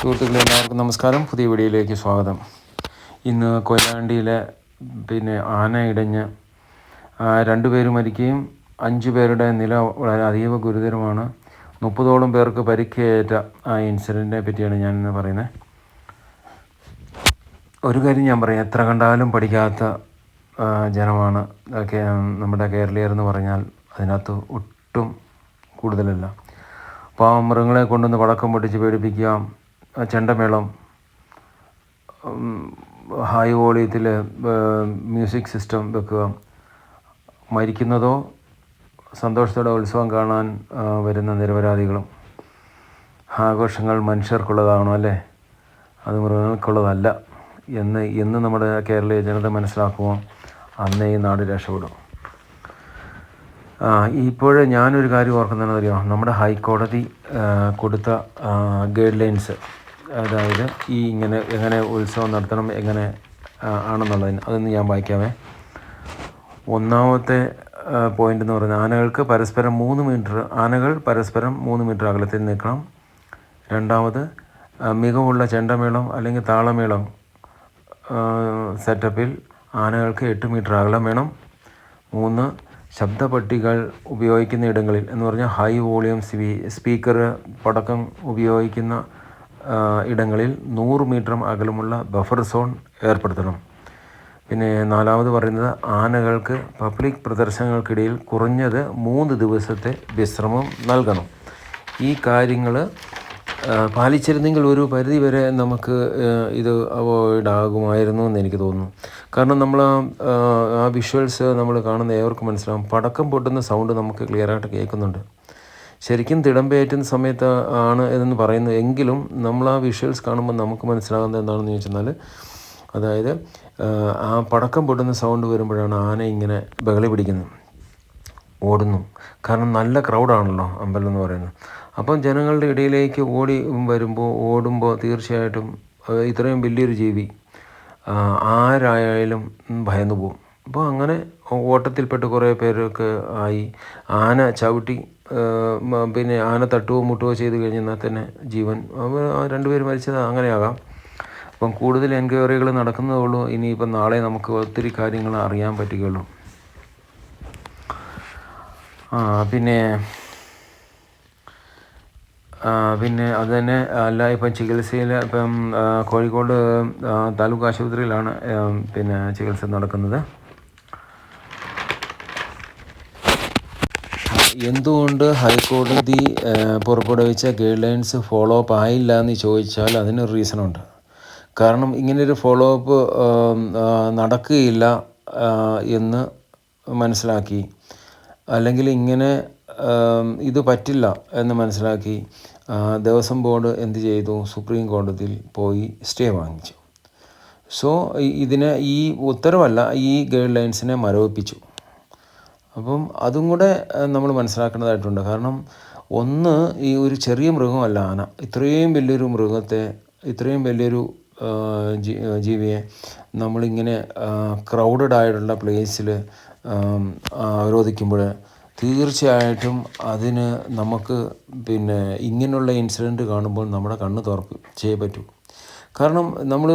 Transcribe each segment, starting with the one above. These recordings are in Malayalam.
സുഹൃത്തുക്കളെ എല്ലാവർക്കും നമസ്കാരം. പുതിയ വീഡിയോയിലേക്ക് സ്വാഗതം. ഇന്ന് കൊയിലാണ്ടിയിലെ പിന്നെ ആന ഇടഞ്ഞ് രണ്ടു രണ്ടുപേര് മരിക്കുകയും അഞ്ചു പേരുടെ നില വളരെ അതീവ ഗുരുതരമാണ്. മുപ്പതോളം പേർക്ക് പരിക്കേറ്റ ആ ഇൻസിഡന്റിനെ പറ്റിയാണ് ഞാനിന്ന് പറയുന്നത്. ഒരു കാര്യം ഞാൻ പറയാം. എത്ര കണ്ടാലും പഠിക്കാത്ത ജനമാണ്. നമ്മുടെ കേരളീയർ എന്ന് പറഞ്ഞാൽ അതിനകത്ത് ഒട്ടും കൂടുതലല്ല. പാവം മൃഗങ്ങളെ കൊണ്ടുവന്ന് പടക്കം പൊട്ടിച്ച് പേടിപ്പിക്കുക ചെണ്ടമേളം ഹൈ വോളിയത്തിൽ മ്യൂസിക് സിസ്റ്റം വെക്കുക. മരിക്കുന്നതോ സന്തോഷത്തോടെ ഉത്സവം കാണാൻ വരുന്ന നിരപരാധികളും. ആഘോഷങ്ങൾ മനുഷ്യർക്കുള്ളതാണോ അല്ലേ? അത് മൃഗങ്ങൾക്കുള്ളതല്ല. എന്ന് എന്ന് നമ്മുടെ കേരളീയ ജനത മനസ്സിലാക്കുമോ? അന്നേ ഈ നാട് രക്ഷപ്പെടും. ആ ഇപ്പോഴ് ഞാനൊരു കാര്യം ഓർക്കുന്നതെന്ന് അറിയാം നമ്മുടെ ഹൈക്കോടതി കൊടുത്ത ഗൈഡ് ലൈൻസ് അതായത് ഈ ഇങ്ങനെ എങ്ങനെ ഉത്സവം നടത്തണം എങ്ങനെ ആണെന്നുള്ളതിന് അതൊന്ന് ഞാൻ വായിക്കാമേ. ഒന്നാമത്തെ പോയിന്റ് എന്ന് പറയുന്നത് ആനകൾക്ക് പരസ്പരം മൂന്ന് മീറ്റർ ആനകൾ പരസ്പരം മൂന്ന് മീറ്റർ അകലത്തിൽ നിൽക്കണം. രണ്ടാമത് മികവുള്ള ചെണ്ടമേളം അല്ലെങ്കിൽ താളമേളം സെറ്റപ്പിൽ ആനകൾക്ക് എട്ട് മീറ്റർ അകലം വേണം. മൂന്ന് ശബ്ദപട്ടികൾ ഉപയോഗിക്കുന്ന ഇടങ്ങളിൽ എന്ന് പറഞ്ഞാൽ ഹൈ വോളിയം സ്പീ സ്പീക്കർ പടക്കം ഉപയോഗിക്കുന്ന ഇടങ്ങളിൽ നൂറ് മീറ്റർ അകലമുള്ള ബഫർ സോൺ ഏർപ്പെടുത്തണം. പിന്നെ നാലാമത് പറയുന്നത് ആനകൾക്ക് പബ്ലിക് പ്രദർശനങ്ങൾക്കിടയിൽ കുറഞ്ഞത് മൂന്ന് ദിവസത്തെ വിശ്രമം നൽകണം. ഈ കാര്യങ്ങൾ പാലിച്ചിരുന്നെങ്കിൽ ഒരു പരിധി വരെ നമുക്ക് ഇത് അവോയ്ഡ് ആകുമായിരുന്നു എന്ന് എനിക്ക് തോന്നുന്നു. കാരണം നമ്മൾ ആ, വിഷ്വൽസ് നമ്മൾ കാണുന്ന ഏവർക്കും മനസ്സിലാവും. പടക്കം പൊട്ടുന്ന സൗണ്ട് നമുക്ക് ക്ലിയറായിട്ട് കേൾക്കുന്നുണ്ട്. ശരിക്കും തിടമ്പേറ്റുന്ന സമയത്ത് ആണ് എന്ന് പറയുന്നത്. എങ്കിലും നമ്മൾ ആ വിഷ്വൽസ് കാണുമ്പോൾ നമുക്ക് മനസ്സിലാകുന്നത് എന്താണെന്ന് ചോദിച്ചെന്നാൽ അതായത് ആ, പടക്കം പൊട്ടുന്ന സൗണ്ട് വരുമ്പോഴാണ് ആന ഇങ്ങനെ ബഹളി പിടിക്കുന്നത് ഓടുന്നു. കാരണം നല്ല ക്രൗഡാണല്ലോ അമ്പലം എന്ന് പറയുന്നത്. അപ്പം ജനങ്ങളുടെ ഇടയിലേക്ക് ഓടി വരുമ്പോൾ ഓടുമ്പോൾ തീർച്ചയായിട്ടും ഇത്രയും വലിയൊരു ജീവി ആരായാലും ഭയന്നു പോകും. അപ്പോൾ അങ്ങനെ ഓട്ടത്തിൽപ്പെട്ട് കുറേ പേരൊക്കെ ആയി ആന ചവിട്ടി പിന്നെ ആന തട്ടുകയോ മുട്ടുകയോ ചെയ്ത് കഴിഞ്ഞാൽ തന്നെ ജീവൻ. രണ്ടുപേർ മരിച്ചത് അങ്ങനെയാകാം. അപ്പം കൂടുതൽ എൻക്വയറികൾ നടക്കുന്നതേ ഉള്ളൂ. ഇനിയിപ്പം നാളെ നമുക്ക് ഒത്തിരി കാര്യങ്ങൾ അറിയാൻ പറ്റുകയുള്ളൂ. ആ പിന്നെ പിന്നെ അത് തന്നെ അല്ല ഇപ്പം ചികിത്സയിൽ ഇപ്പം കോഴിക്കോട് താലൂക്ക് ആശുപത്രിയിലാണ് പിന്നെ ചികിത്സ നടക്കുന്നത്. എന്തുകൊണ്ട് ഹൈക്കോടതി പുറപ്പെടുവിച്ച ഗൈഡ് ലൈൻസ് ഫോളോ അപ്പ് ആയില്ല എന്ന് ചോദിച്ചാൽ അതിനൊരു റീസണുണ്ട്. കാരണം ഇങ്ങനൊരു ഫോളോ അപ്പ് നടക്കുകയില്ല എന്ന് മനസ്സിലാക്കി. അല്ലെങ്കിൽ ഇങ്ങനെ ഇത് പറ്റില്ല എന്ന് മനസ്സിലാക്കി ദേവസ്വം ബോർഡ് എന്ത് ചെയ്തു? സുപ്രീം കോടതിയിൽ പോയി സ്റ്റേ വാങ്ങിച്ചു. സോ ഇതിനെ ഈ ഉത്തരവല്ല ഈ ഗൈഡ് ലൈൻസിനെ മരവിപ്പിച്ചു. അപ്പം അതും കൂടെ നമ്മൾ മനസ്സിലാക്കേണ്ടതായിട്ടുണ്ട്. കാരണം ഒന്ന് ഈ ഒരു ചെറിയ മൃഗമല്ല ആന. ഇത്രയും വലിയൊരു മൃഗത്തെ ഇത്രയും വലിയൊരു ജീവിയെ നമ്മളിങ്ങനെ ക്രൗഡഡ് ആയിട്ടുള്ള പ്ലേസിൽ അവരോധിക്കുമ്പോൾ തീർച്ചയായിട്ടും അതിന് നമുക്ക് പിന്നെ ഇങ്ങനെയുള്ള ഇൻസിഡന്റ് കാണുമ്പോൾ നമ്മുടെ കണ്ണ് തുറപ്പിച്ചേ പറ്റൂ. കാരണം നമ്മൾ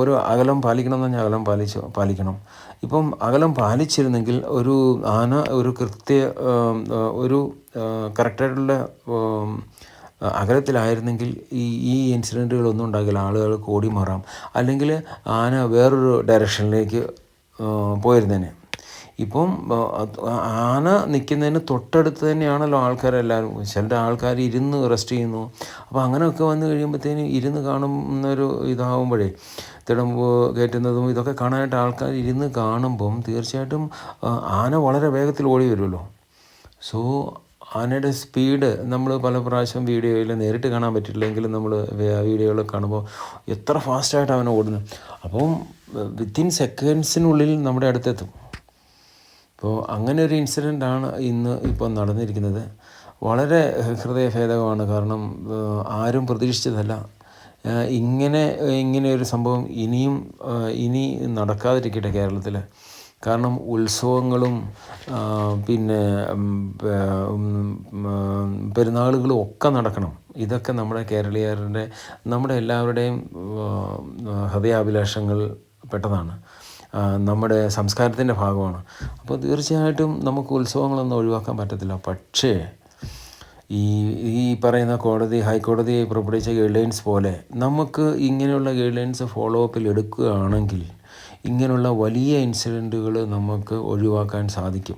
ഒരു അകലം പാലിക്കണം എന്ന് പറഞ്ഞാൽ അകലം പാലിച്ച് പാലിക്കണം. ഇപ്പം അകലം പാലിച്ചിരുന്നെങ്കിൽ ഒരു ആന ഒരു കൃത്യ ഒരു കറക്റ്റായിട്ടുള്ള അകലത്തിലായിരുന്നെങ്കിൽ ഈ ഈ ഇൻസിഡന്റുകളൊന്നും ഉണ്ടാകില്ല. ആളുകൾ കൂടി മാറാം. അല്ലെങ്കിൽ ആന വേറൊരു ഡയറക്ഷനിലേക്ക് പോയിരുന്നേനെ. ഇപ്പം ആന നിൽക്കുന്നതിന് തൊട്ടടുത്ത് തന്നെയാണല്ലോ ആൾക്കാരെല്ലാവരും. ചില ആൾക്കാർ ഇരുന്ന് റെസ്റ്റ് ചെയ്യുന്നു. അപ്പോൾ അങ്ങനെയൊക്കെ വന്നു കഴിയുമ്പോഴത്തേനും ഇരുന്ന് കാണുന്നൊരു ഇതാവുമ്പോഴേ തിടമ്പ് കയറ്റുന്നതും ഇതൊക്കെ കാണാനായിട്ട് ആൾക്കാർ ഇരുന്ന് കാണുമ്പം തീർച്ചയായിട്ടും ആന വളരെ വേഗത്തിൽ ഓടി വരുമല്ലോ. സോ ആനയുടെ സ്പീഡ് നമ്മൾ പല പ്രാവശ്യം വീഡിയോയിൽ നേരിട്ട് കാണാൻ പറ്റില്ലെങ്കിലും നമ്മൾ വീഡിയോകൾ കാണുമ്പോൾ എത്ര ഫാസ്റ്റായിട്ട് അവൻ ഓടുന്നു അപ്പം വിത്തിൻ സെക്കൻഡ്സിനുള്ളിൽ നമ്മുടെ അടുത്തെത്തും. അപ്പോൾ അങ്ങനെ ഒരു ഇൻസിഡന്റ് ആണ് ഇന്ന് ഇപ്പോൾ നടന്നിരിക്കുന്നത്. വളരെ ഹൃദയഭേദകമാണ്. കാരണം ആരും പ്രതീക്ഷിച്ചതല്ല. ഇങ്ങനെ ഇങ്ങനെ ഒരു സംഭവം ഇനിയും ഇനി നടക്കാതിരിക്കട്ടെ കേരളത്തിൽ കാരണം ഉത്സവങ്ങളും പിന്നെ പെരുന്നാളുകളും ഒക്കെ നടക്കണം. ഇതൊക്കെ നമ്മുടെ കേരളീയരുടെ നമ്മുടെ എല്ലാവരുടെയും ഹൃദയാഭിലാഷങ്ങൾ പെട്ടതാണ്. നമ്മുടെ സംസ്കാരത്തിന്റെ ഭാഗമാണ്. അപ്പോൾ തീർച്ചയായിട്ടും നമുക്ക് ഉത്സവങ്ങളൊന്നും ഒഴിവാക്കാൻ പറ്റത്തില്ല. പക്ഷേ ഈ ഈ പറയുന്ന കോടതി ഹൈക്കോടതി പുറപ്പെടുവിച്ച ഗൈഡ്ലൈൻസ് പോലെ നമുക്ക് ഇങ്ങനെയുള്ള ഗൈഡ് ലൈൻസ് ഫോളോ അപ്പിൽ എടുക്കുകയാണെങ്കിൽ ഇങ്ങനെയുള്ള വലിയ ഇൻസിഡന്റുകൾ നമുക്ക് ഒഴിവാക്കാൻ സാധിക്കും.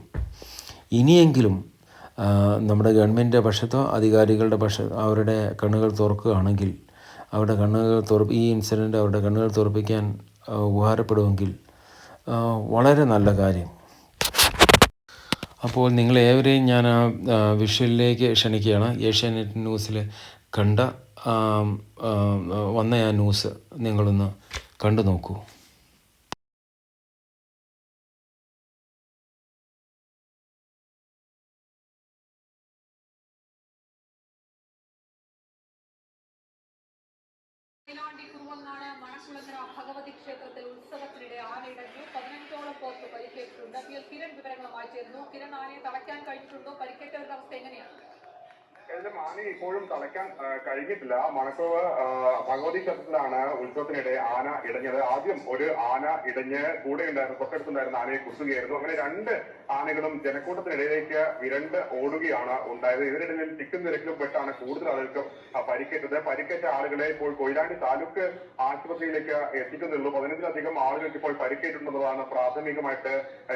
ഇനിയെങ്കിലും നമ്മുടെ ഗവൺമെന്റിന്റെ പക്ഷത്തോ അധികാരികളുടെ പക്ഷ അവരുടെ കണ്ണുകൾ തുറക്കുകയാണെങ്കിൽ അവരുടെ കണ്ണുകൾ തുറ ഈ ഇൻസിഡന്റ് അവരുടെ കണ്ണുകൾ തുറപ്പിക്കാൻ ഉപകാരപ്പെടുമെങ്കിൽ വളരെ നല്ല കാര്യം. അപ്പോൾ നിങ്ങൾ ഏവരെയും ഞാൻ ആ വിഷ്വലിലേക്ക് ക്ഷണിക്കുകയാണ്. ഏഷ്യാനെറ്റ് ന്യൂസിൽ കണ്ട വന്ന ആ ന്യൂസ് നിങ്ങളൊന്ന് കണ്ടു നോക്കൂ. കിരൺ വിവരങ്ങളുമായി ചേരുന്നു കിരൺ ആനയെ തളയ്ക്കാൻ കഴിഞ്ഞിട്ടുണ്ടോ? പരിക്കേറ്റവരുടെ അവസ്ഥ എങ്ങനെയാണ്? ഇതിന്റെ മാനി ഇപ്പോഴും തളയ്ക്കാൻ കഴിഞ്ഞിട്ടില്ല. മണക്കോവ് ഭഗവതി ക്ഷേത്രത്തിലാണ് ഉത്സവത്തിനിടെ ആന ഇടഞ്ഞത്. ആദ്യം ഒരു ആന ഇടഞ്ഞ് കൂടെ ഉണ്ടായിരുന്ന തൊട്ടടുത്തുണ്ടായിരുന്ന ആനയെ കുത്തുകയായിരുന്നു. അങ്ങനെ രണ്ട് ആനകളും ജനക്കൂട്ടത്തിനിടയിലേക്ക് വിരണ്ട് ഓടുകയാണ് ഉണ്ടായത്. ഇതിനിടയിൽ തിക്കും നിരക്കിലും പെട്ടാണ് കൂടുതൽ ആളുകൾക്ക് പരിക്കേറ്റത്. പരിക്കേറ്റ ആളുകളെ ഇപ്പോൾ കൊയിലാണ്ടി താലൂക്ക് ആശുപത്രിയിലേക്ക് എത്തിക്കുന്നുള്ളൂ. പതിനഞ്ചിലധികം ആളുകൾക്ക് ഇപ്പോൾ പരിക്കേറ്റുണ്ടെന്നതാണ് പ്രാഥമികമായിട്ട്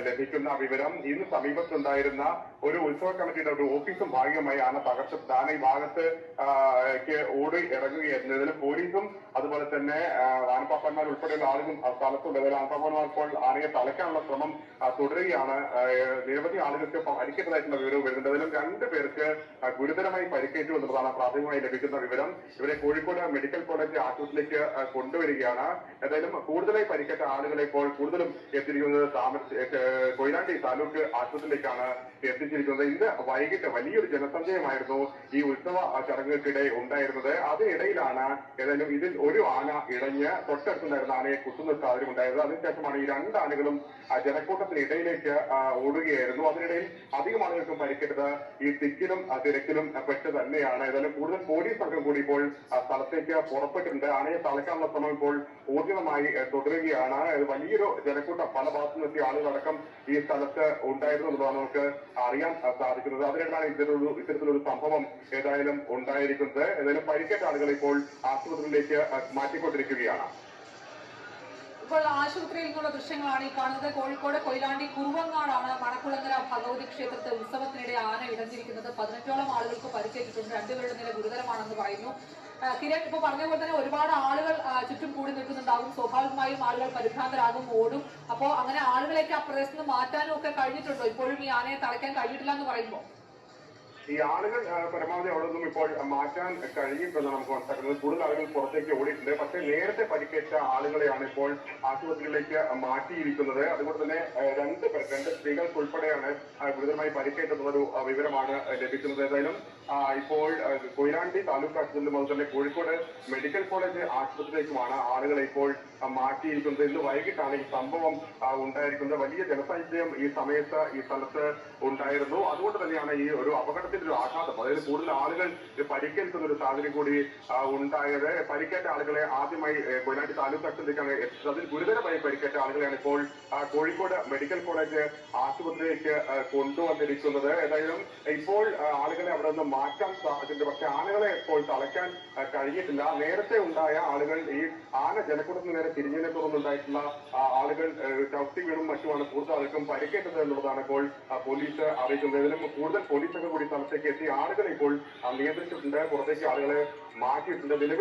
ലഭിക്കുന്ന വിവരം. ഇന്ന് സമീപത്തുണ്ടായിരുന്ന ഒരു ഉത്സവ കമ്മിറ്റിയുടെ ഒരു ഓഫീസും ഭാഗികമായി ആന തകർത്ത് ആന ഈ ഭാഗത്ത് ഓടി ഇറങ്ങുകയായിരുന്നു ഇതിൽ പോലീസും അതുപോലെ തന്നെ ആനപ്പാപ്പന്മാർ ഉൾപ്പെടെയുള്ള ആളുകളും അതായത് ആനപ്പാപ്പന്മാർ ഇപ്പോൾ ആനയെ തലയ്ക്കാനുള്ള ശ്രമം തുടരുകയാണ്. നിരവധി ആളുകൾക്ക് പരിക്കേറ്റതായിട്ടുള്ള വിവരവും വരുന്നുണ്ട്. അതിലും രണ്ട് പേർക്ക് ഗുരുതരമായി പരിക്കേറ്റു എന്നുള്ളതാണ് പ്രാഥമികമായി ലഭിക്കുന്ന വിവരം. ഇവരെ കോഴിക്കോട് മെഡിക്കൽ കോളേജ് ആശുപത്രിയിലേക്ക് കൊണ്ടുവരികയാണ്. ഏതായാലും കൂടുതലായി പരിക്കേറ്റ ആളുകളെ ഇപ്പോൾ കൂടുതലും എത്തിയിരിക്കുന്നത് ഏഹ്, കൊയിലാണ്ടി താലൂക്ക് ആശുപത്രിയിലേക്കാണ് എത്തിച്ചിരിക്കുന്നത്. ഇന്ന് വൈകിട്ട് വലിയൊരു ജനസഞ്ചയമായിരുന്നു ഈ ഉത്സവ ചടങ്ങുകൾക്കിടെ ഉണ്ടായിരുന്നത്. അതിനിടയിലാണ് ഏതായാലും ഇതിൽ ഒരു ആന ഇടഞ്ഞ് തൊട്ടടുത്തുണ്ടായിരുന്ന ആനയെ കുത്തുന്ന സാഹചര്യം ഉണ്ടായത് അതിനുശേഷമാണ് ഈ രണ്ട് ആനകളും ജനക്കൂട്ടത്തിനിടയിലേക്ക് ഓടുകയായിരുന്നു. അതിനിടയിൽ അധികം ആളുകൾക്കും പരിക്കേറ്റത് ഈ തിക്കിലും തിരക്കിലും പെട്ട് തന്നെയാണ്. ഏതായാലും കൂടുതൽ പോലീസ് സംഘം കൂടി ഇപ്പോൾ സ്ഥലത്തേക്ക് പുറപ്പെട്ടിട്ടുണ്ട്. ആനയെ തളയ്ക്കാനുള്ള ശ്രമം ഇപ്പോൾ ഊർജിതമായി തുടരുകയാണ്. വലിയൊരു ജനക്കൂട്ടം പല ഭാഗത്തു നിന്നെത്തിയ ആളുകളടക്കം ഈ സ്ഥലത്ത് ഉണ്ടായിരുന്നു എന്നുള്ളതാണ് നമുക്ക് അറിയാൻ സാധിക്കുന്നത്. അതിനിടയിലാണ് ഇത്തരത്തിലൊരു ഇത്തരത്തിലൊരു സംഭവം ഏതായാലും ഉണ്ടായിരിക്കുന്നത്. ഏതായാലും പരിക്കേറ്റ ആളുകൾ ഇപ്പോൾ ആശുപത്രിയിലേക്ക് മാറ്റിക്കൊണ്ടിരിക്കുകയാണ്. ഇപ്പോൾ ആശുപത്രിയിൽ നിന്നുള്ള ദൃശ്യങ്ങളാണ് ഈ കാണുന്നത്. കോഴിക്കോട് കൊയിലാണ്ടി കുറുവങ്ങാടാണ് മണക്കുളങ്ങര ഭഗവതി ക്ഷേത്രത്തിൽ ഉത്സവത്തിനിടെ ആന ഇടഞ്ഞിരിക്കുന്നത്. പതിനഞ്ചോളം ആളുകൾക്ക് പരിക്കേറ്റിട്ടുണ്ട്. രണ്ടുപേരുടെ നില ഗുരുതരമാണെന്ന് പറയുന്നു. കിരൺ ഇപ്പൊ പറഞ്ഞ പോലെ തന്നെ ഒരുപാട് ആളുകൾ ചുറ്റും കൂടി നിൽക്കുന്നുണ്ടാകും സ്വാഭാവികമായും ആളുകൾ പരിഭ്രാന്തരാകും ഓടും. അപ്പോ അങ്ങനെ ആളുകളെയൊക്കെ ആ പ്രദേശത്ത് മാറ്റാനും ഒക്കെ കഴിഞ്ഞിട്ടുണ്ടോ? ഇപ്പോഴും ഈ ആനയെ തളയ്ക്കാൻ കഴിഞ്ഞിട്ടില്ല എന്ന് പറയുമ്പോൾ. ഈ ആളുകൾ പരമാവധി അവിടെ നിന്നും ഇപ്പോൾ മാറ്റാൻ കഴിയുമെന്നാണ് നമുക്ക് മനസ്സിലാക്കുന്നത്. കൂടുതൽ ആളുകൾ പുറത്തേക്ക് ഓടിയിട്ടുണ്ട്. പക്ഷേ നേരത്തെ പരിക്കേറ്റ ആളുകളെയാണ് ഇപ്പോൾ ആശുപത്രികളിലേക്ക് മാറ്റിയിരിക്കുന്നത്. അതുകൊണ്ട് തന്നെ രണ്ട് പേർ രണ്ട് സ്ത്രീകൾക്ക് ഉൾപ്പെടെയാണ് ഗുരുതരമായി പരിക്കേറ്റതെന്നൊരു വിവരമാണ് ലഭിക്കുന്നത്. ഏതായാലും ഇപ്പോൾ കൊയിലാണ്ടി താലൂക്ക് ആശുപത്രിയിലും അതുപോലെ കോഴിക്കോട് മെഡിക്കൽ കോളേജ് ആശുപത്രിയിലേക്കുമാണ് ആളുകളെ ഇപ്പോൾ മാറ്റിയിരിക്കുന്നത്. ഇന്ന് വൈകിട്ടാണ് ഈ സംഭവം ഉണ്ടായിരിക്കുന്നത്. വലിയ ജനസഞ്ചയം ഈ സമയത്ത് ഈ സ്ഥലത്ത് ഉണ്ടായിരുന്നു. അതുകൊണ്ട് തന്നെയാണ് ഈ ഒരു അപകടത്തിന്റെ ഒരു ആഘാതം. അതായത് കൂടുതൽ ആളുകൾ പരിക്കേൽക്കുന്ന ഒരു സാഹചര്യം കൂടി ഉണ്ടായത്. പരിക്കേറ്റ ആളുകളെ ആദ്യമായി കൊയിലാണ്ടി താലൂക്ക് ആശുപത്രിക്കാണ് എത്തിച്ചത്. അതിൽ ഗുരുതരമായി പരിക്കേറ്റ ആളുകളെയാണ് ഇപ്പോൾ കോഴിക്കോട് മെഡിക്കൽ കോളേജ് ആശുപത്രിയിലേക്ക് കൊണ്ടുവന്നിരിക്കുന്നത്. ഏതായാലും ഇപ്പോൾ ആളുകളെ അവിടെ നിന്ന് മാറ്റാൻ സാധിച്ചിട്ടുണ്ട്. പക്ഷെ ആനകളെ ഇപ്പോൾ തളയ്ക്കാൻ കഴിഞ്ഞിട്ടില്ല. നേരത്തെ ഉണ്ടായ ആളുകൾ ഈ ആന ജനക്കൂട്ടത്തിന് നേരെ തിരിഞ്ഞതിനെ തുടർന്നുണ്ടായിട്ടുള്ള ആളുകൾ ചവിട്ടി വീണും മറ്റുമാണ് കൂടുതൽ ആൾക്കും പരിക്കേറ്റത് എന്നുള്ളതാണ് ഇപ്പോൾ പോലീസ് അറിയിക്കുന്നത്. ഇതിലും കൂടുതൽ പോലീസൊക്കെ കൂടി സ്ഥലത്തേക്ക് എത്തി ആളുകളെ ഇപ്പോൾ നിയന്ത്രിച്ചിട്ടുണ്ട്. പുറത്തേക്ക് ആളുകളെ മാറ്റിയിട്ടുണ്ട്. നിലവിൽ